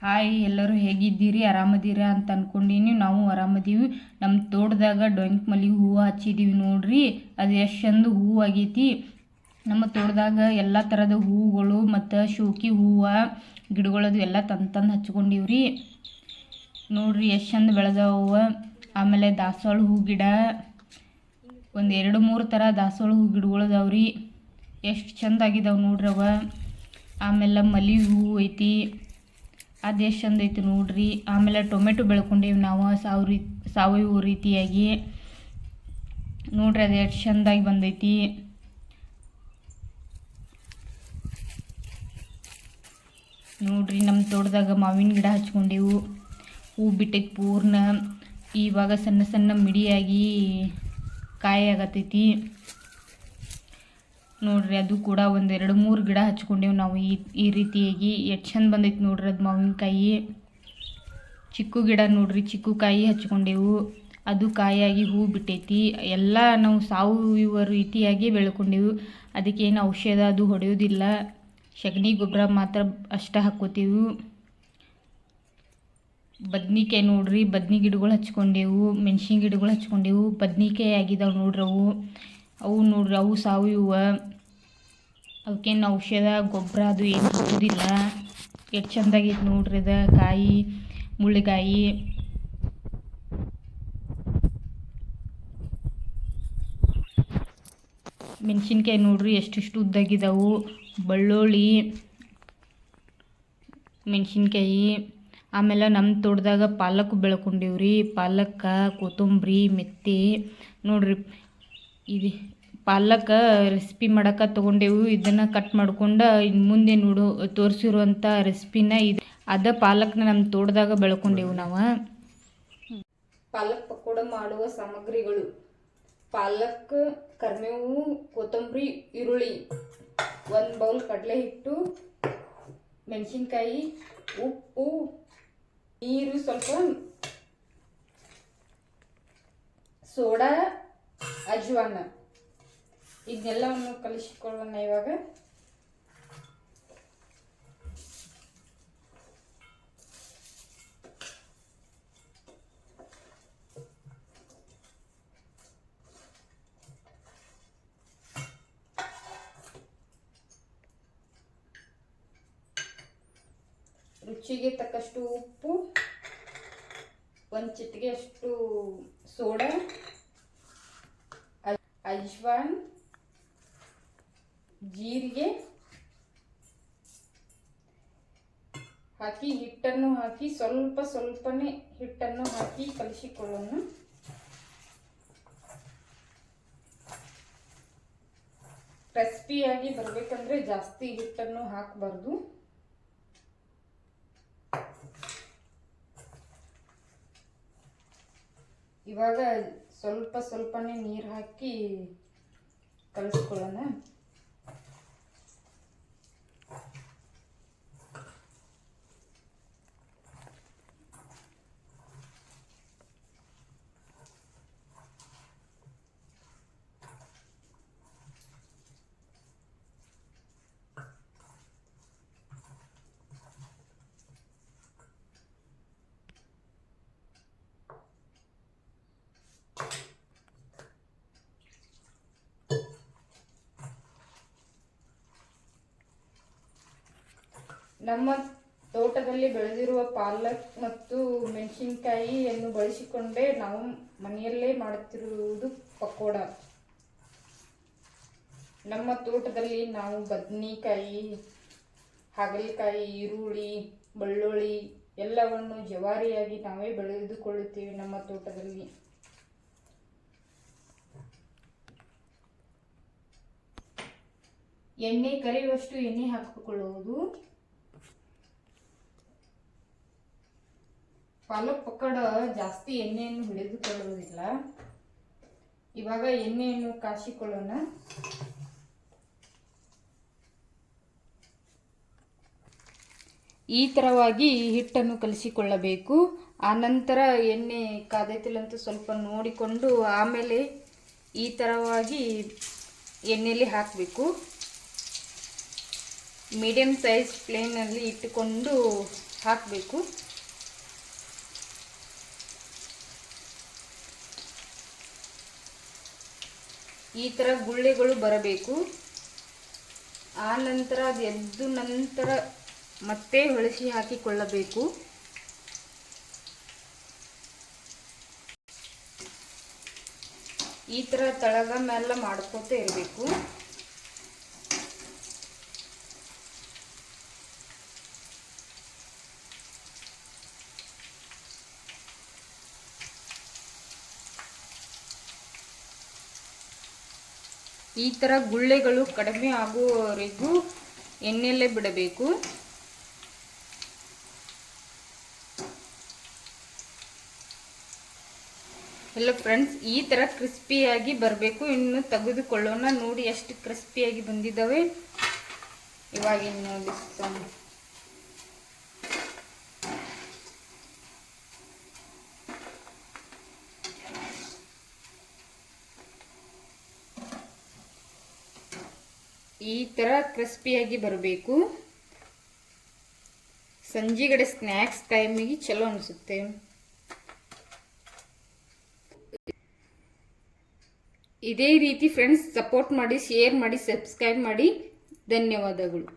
Hi, ಎಲ್ಲರೂ ಹೇಗಿದ್ದೀರಿ? ಆರಾಮದೀರಿ ಅಂತ ಅನ್ಕೊಂಡೀನಿ. ನಾವು ಆರಾಮದೀವಿ. ನಮ್ಮ ತೋಟದಾಗ ಡೊಂಕ್ ಮಲ್ಲಿಗೆ ಹೂವು ಹಚ್ಚಿದ್ದೀವಿ ನೋಡ್ರಿ. ಅದು ಎಷ್ಟು ಚಂದ ಹೂವು ಆಗೈತಿ. ನಮ್ಮ ತೋಟದಾಗ ಎಲ್ಲ ಥರದ ಹೂವುಗಳು ಮತ್ತು ಶೋಕಿ ಹೂವು, ಗಿಡಗಳದು ಎಲ್ಲ ತಂದು ತಂದು ಹಚ್ಕೊಂಡಿವ್ರಿ. ನೋಡ್ರಿ, ಎಷ್ಟು ಚಂದ ಬೆಳೆದವ. ಆಮೇಲೆ ದಾಸವಾಳ ಹೂ ಗಿಡ. ಒಂದು ಎರಡು ಮೂರು ಥರ ದಾಸವಾಳ ಹೂ ಗಿಡಗಳು ಅದಾವ್ರಿ ಎಷ್ಟು ಚಂದ ಆಗಿದಾವೆ ನೋಡ್ರಿ ಅವ. ಆಮೇಲೆ ಮಲ್ಲಿಗೆ ಹೂವು ಐತಿ. ಅದು ಎಷ್ಟು ಚಂದ ಐತಿ ನೋಡ್ರಿ. ಆಮೇಲೆ ಟೊಮೆಟೊ ಬೆಳ್ಕೊಂಡೇವಿ ನಾವು. ಸಾವ್ರಿ ಸಾವಯವ ರೀತಿಯಾಗಿ. ನೋಡ್ರಿ ಅದು ಎಷ್ಟು ಚಂದಾಗಿ ಬಂದೈತಿ. ನೋಡ್ರಿ ನಮ್ಮ ತೋಟದಾಗ ಮಾವಿನ ಗಿಡ ಹಚ್ಕೊಂಡೇವು. ಹೂ ಬಿಟ್ಟೈತಿ ಪೂರ್ಣ. ಇವಾಗ ಸಣ್ಣ ಸಣ್ಣ ಮಿಡಿಯಾಗಿ ಕಾಯಿ ಆಗತೈತಿ. ನೋಡ್ರಿ, ಅದು ಕೂಡ ಒಂದು ಎರಡು ಮೂರು ಗಿಡ ಹಚ್ಕೊಂಡೇವು ನಾವು. ಈ ಈ ರೀತಿಯಾಗಿ ಎಷ್ಟು ಚಂದ ಬಂದೈತಿ ನೋಡ್ರಿ, ಅದು ಮಾವಿನಕಾಯಿ. ಚಿಕ್ಕು ಗಿಡ ನೋಡ್ರಿ, ಚಿಕ್ಕು ಕಾಯಿ ಹಚ್ಕೊಂಡೇವು. ಅದು ಕಾಯಾಗಿ ಹೂ ಬಿಟ್ಟೈತಿ. ಎಲ್ಲ ನಾವು ಸಾವಯವ ರೀತಿಯಾಗಿ ಬೆಳ್ಕೊಂಡೇವು. ಅದಕ್ಕೇನು ಔಷಧ ಅದು ಹೊಡೆಯೋದಿಲ್ಲ. ಸಗಣಿ ಗೊಬ್ಬರ ಮಾತ್ರ ಅಷ್ಟೇ ಹಾಕೋತೀವಿ ಬದ್ನಿಕಾಯಿ ನೋಡ್ರಿ, ಬದ್ನಿ ಗಿಡಗಳು ಹಚ್ಕೊಂಡೇವು, ಮೆಣ್ಸಿನ ಗಿಡಗಳು ಹಚ್ಕೊಂಡೇವು. ಬದ್ನಿಕಾಯಿ ಆಗಿದಾವೆ ನೋಡ್ರಿ ಅವು ನೋಡ್ರಿ, ಅವು ಸಾವಯವ. ಅವಕ್ಕೇನು ಔಷಧ, ಗೊಬ್ಬರ ಅದು ಏನು ಹಾಕೋದಿಲ್ಲ. ಎಷ್ಟು ಚಂದಾಗೈತೆ ನೋಡ್ರಿ ಅದ. ಕಾಯಿ ಮುಳ್ಳಿಕಾಯಿ ಮೆಣಸಿನ್ಕಾಯಿ ನೋಡ್ರಿ, ಎಷ್ಟಿಷ್ಟು ಉದ್ದಾಗಿದ್ದಾವು ಬೆಳ್ಳುಳ್ಳಿ, ಮೆಣಸಿನ್ಕಾಯಿ. ಆಮೇಲೆ ನಮ್ಮ ತೋಟದಾಗ ಪಾಲಕ್ ಬೆಳ್ಕೊಂಡೀವ್ರಿ. ಪಾಲಕ್ಕ, ಕೊತ್ತಂಬರಿ, ಮೆತ್ತಿ. ನೋಡ್ರಿ ಇದು ಪಾಲಕ್ ರೆಸಿಪಿ ಮಾಡೋಕೆ ತಗೊಂಡೆವು. ಇದನ್ನು ಕಟ್ ಮಾಡ್ಕೊಂಡು ಇನ್ನು ಮುಂದೆ ನೋಡು ತೋರಿಸಿರುವಂಥ ರೆಸಿಪಿನ ಇದು. ಅದ ಪಾಲಕ್ನ ನಮ್ಮ ತೋಟದಾಗ ಬೆಳ್ಕೊಂಡೆವು ನಾವು. ಪಾಲಕ್ ಪಕೋಡ ಮಾಡುವ ಸಾಮಗ್ರಿಗಳು. ಪಾಲಕ್ ಕರ್ಮೇವು, ಕೊತ್ತಂಬರಿ, ಈರುಳ್ಳಿ. ಒಂದು ಬೌಲ್ ಕಡಲೆ ಹಿಟ್ಟು, ಮೆಣಸಿನ್ಕಾಯಿ, ಉಪ್ಪು, ನೀರು ಸ್ವಲ್ಪ, ಸೋಡಾ ಅಜ್ವಾನ ಇದನ್ನೆಲ್ಲವನ್ನು ಕಲಿಸಿಕೊಳ್ಳೋಣ ಇವಾಗ. ರುಚಿಗೆ ತಕ್ಕಷ್ಟು ಉಪ್ಪು ಒಂದು ಚಿಟಿಗೆ ಅಷ್ಟು ಸೋಡಾ ಅಜ್ವಾನ್ ಜೀರಿಗೆ ಹಾಕಿ ಹಿಟ್ಟನ್ನು ಹಾಕಿ ಸ್ವಲ್ಪ ಸ್ವಲ್ಪನೇ ಹಿಟ್ಟನ್ನು ಹಾಕಿ ಕಲಿಸಿಕೊಳ್ಳೋಣ ಕ್ರಿಸ್ಪಿಯಾಗಿ ಬರಬೇಕಂದ್ರೆ ಜಾಸ್ತಿ ಹಿಟ್ಟನ್ನು ಹಾಕಬಾರ್ದು ಇವಾಗ ಸ್ವಲ್ಪ ಸ್ವಲ್ಪನೇ ನೀರು ಹಾಕಿ ಕಲಿಸ್ಕೊಳ್ಳೋಣ. ನಮ್ಮ ತೋಟದಲ್ಲಿ ಬೆಳೆದಿರುವ ಪಾಲಕ್ ಮತ್ತು ಮೆಣಸಿನಕಾಯಿಯನ್ನು ಬಳಸಿಕೊಂಡೇ ನಾವು ಮನೆಯಲ್ಲೇ ಮಾಡುತ್ತಿರುವುದು ಪಕೋಡ. ನಮ್ಮ ತೋಟದಲ್ಲಿ ನಾವು ಬದ್ನಿಕಾಯಿ, ಹಾಗಲಕಾಯಿ, ಈರುಳ್ಳಿ, ಬೆಳ್ಳುಳ್ಳಿ ಎಲ್ಲವನ್ನು ಜವಾರಿಯಾಗಿ ನಾವೇ ಬೆಳೆದುಕೊಳ್ಳುತ್ತೇವೆ ನಮ್ಮ ತೋಟದಲ್ಲಿ. ಎಣ್ಣೆ ಕರೆಯುವಷ್ಟು ಎಣ್ಣೆ ಹಾಕಿಕೊಳ್ಳುವುದು ಪಾಲಕ್ ಪಕ್ಕಡ ಜಾಸ್ತಿ ಎಣ್ಣೆಯನ್ನು ಹಿಡಿದುಕೊಳ್ಳುವುದಿಲ್ಲ ಇವಾಗ ಎಣ್ಣೆಯನ್ನು ಕಾಸಿಕೊಳ್ಳೋಣ ಈ ಥರವಾಗಿ ಹಿಟ್ಟನ್ನು ಕಲಿಸಿಕೊಳ್ಳಬೇಕು. ಆನಂತರ ಎಣ್ಣೆ ಕಾದೈತಿಲ್ಲಂತೂ ಸ್ವಲ್ಪ ನೋಡಿಕೊಂಡು ಆಮೇಲೆ ಈ ಥರವಾಗಿ ಎಣ್ಣೆಯಲ್ಲಿ ಹಾಕಬೇಕು. ಮೀಡಿಯಮ್ ಸೈಜ್ ಪ್ಲೇನಲ್ಲಿ ಇಟ್ಟುಕೊಂಡು ಹಾಕಬೇಕು. ಈ ಥರ ಗುಳ್ಳೆಗಳು ಬರಬೇಕು. ಆ ನಂತರ ಅದು ಎದ್ದು ನಂತರ ಮತ್ತೆ ಹೊಳಸಿ ಹಾಕಿಕೊಳ್ಳಬೇಕು. ಈ ಥರ ತಳಗ ಮೇಲೆ ಮಾಡ್ಕೋತ ಇರಬೇಕು. ಈ ಥರ ಗುಳ್ಳೆಗಳು ಕಡಿಮೆ ಆಗುವವರೆಗೂ ಎಣ್ಣೆಯಲ್ಲೇ ಬಿಡಬೇಕು. ಎಲ್ಲ ಫ್ರೆಂಡ್ಸ್, ಈ ಥರ ಕ್ರಿಸ್ಪಿಯಾಗಿ ಬರಬೇಕು. ಇನ್ನು ತೆಗೆದುಕೊಳ್ಳೋಣ. ನೋಡಿ ಎಷ್ಟು ಕ್ರಿಸ್ಪಿಯಾಗಿ ಬಂದಿದ್ದಾವೆ. ಇವಾಗ ಇನ್ನು ಈ ಥರ ಕ್ರಿಸ್ಪಿಯಾಗಿ ಬರಬೇಕು. ಸಂಜೆಗಡೆ ಸ್ನ್ಯಾಕ್ಸ್ ಟೈಮಿಗೆ ಚಲೋ ಅನಿಸುತ್ತೆ. ಇದೇ ರೀತಿ ಫ್ರೆಂಡ್ಸ್ ಸಪೋರ್ಟ್ ಮಾಡಿ ಶೇರ್ ಮಾಡಿ ಸಬ್ಸ್ಕ್ರೈಬ್ ಮಾಡಿ. ಧನ್ಯವಾದಗಳು.